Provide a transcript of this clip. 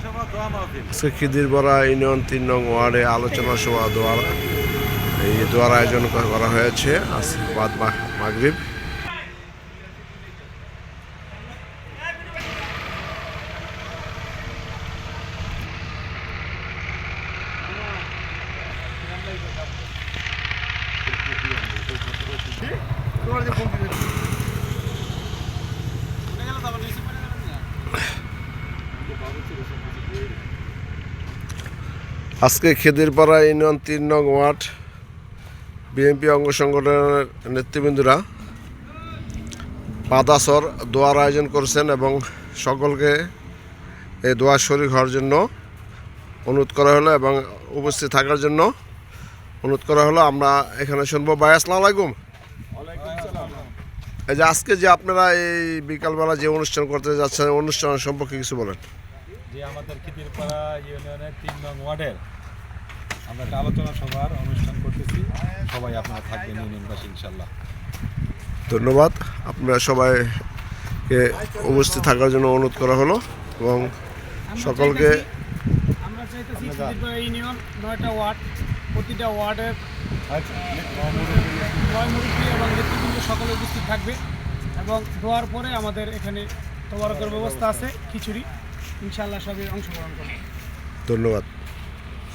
আজকে খিদিরপাড়া ইউনিয়ন তিন নং ওয়ার্ডে আলোচনা সভা দোয়ার। এই দোয়ার আয়োজন করা হয়েছে আজ বাদ মাগরিব। আজকে খেদিরপাড়া ইউনিয়ন তিন নং ওয়ার্ড বিএনপি অঙ্গ সংগঠনের নেতৃবৃন্দরা পাদাসর দোয়ার আয়োজন করেছেন এবং সকলকে এই দোয়া শরীর হওয়ার জন্য অনুরোধ করা হলো এবং উপস্থিত থাকার জন্য অনুরোধ করা হলো। আমরা এখানে শুনব। ভাই, আসসালামু আলাইকুম। এই যে আজকে যে আপনারা এই বিকালবেলা যে অনুষ্ঠান করতে যাচ্ছেন, অনুষ্ঠান সম্পর্কে কিছু বলেন। যে আমাদের খিদিরপাড়া ইউনিয়নের তিন নং ওয়ার্ডের আমরা একটা আলোচনা সভার অনুষ্ঠান করতেছি। সবাই আপনারা থাকবেন ইউনিয়নবাসী ইনশাল্লাহ ধন্যবাদ। আপনারা সবাইকে উপস্থিত থাকার জন্য অনুরোধ করা হলো এবং সকলকে আমরা চাইতেছি খিদিরপাড়া ইউনিয়ন নয়টা ওয়ার্ড প্রতিটা ওয়ার্ডের নয় মুরব্বী এবং নেতৃবৃন্দ সকলে উপস্থিত থাকবে এবং দোয়ার পরে আমাদের এখানে তোবারকের ব্যবস্থা আছে খিচুড়ি। ইনশাল্লাহ সবাই অংশগ্রহণ করব। ধন্যবাদ।